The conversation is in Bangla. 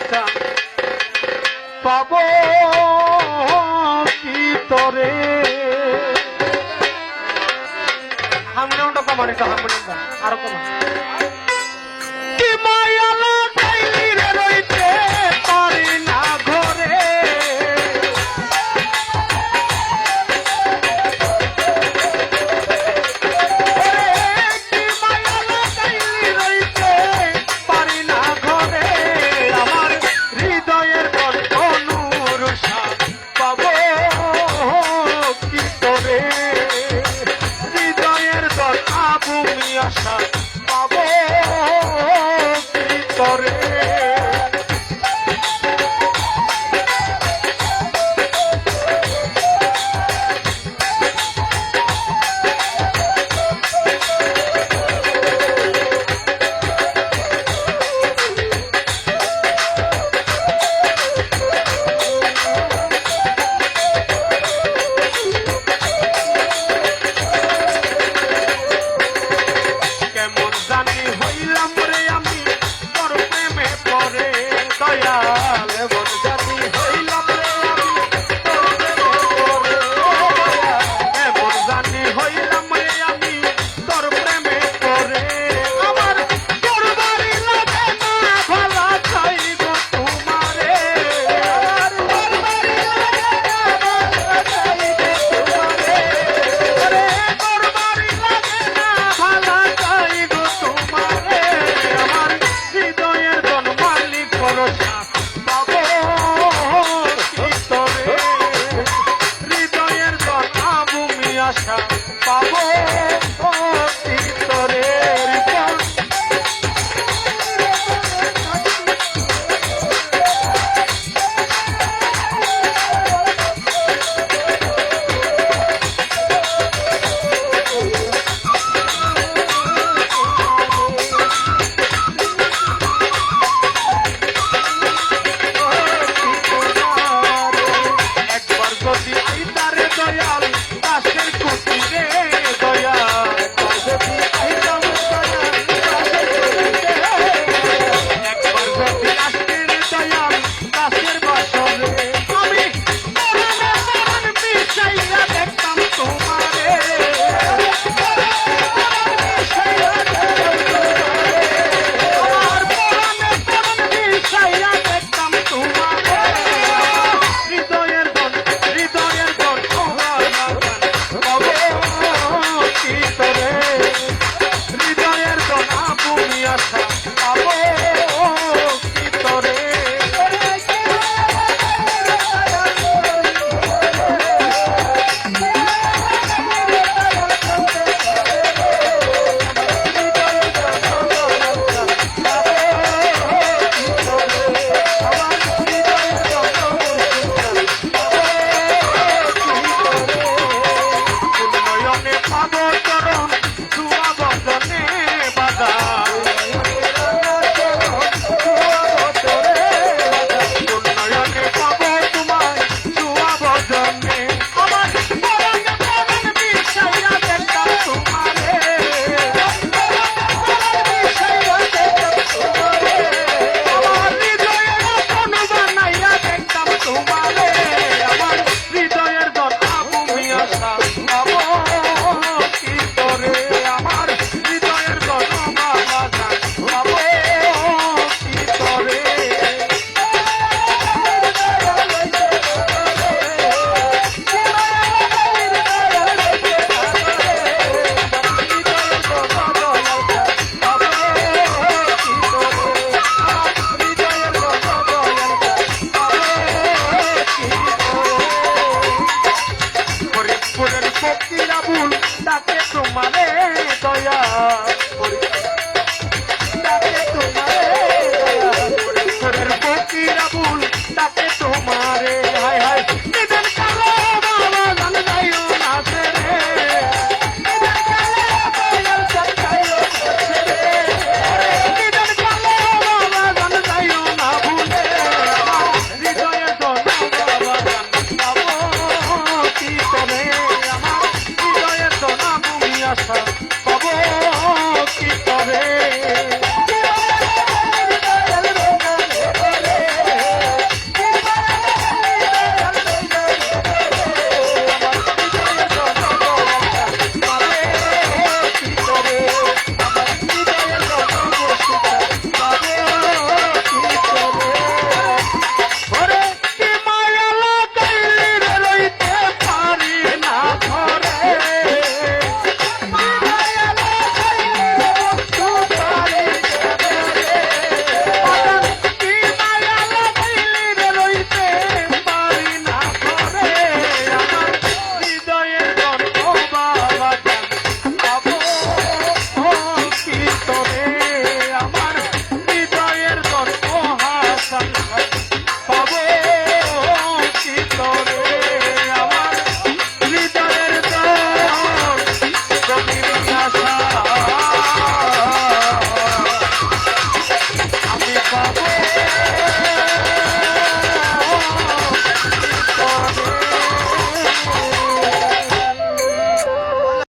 দেখা পাব ভিতরে হারমোনিয়ামটা কমান একটু হারমোনিয়ামটা আরও কমান Africa. সত্যি রাবুল ডাকে তোমারে দয়া।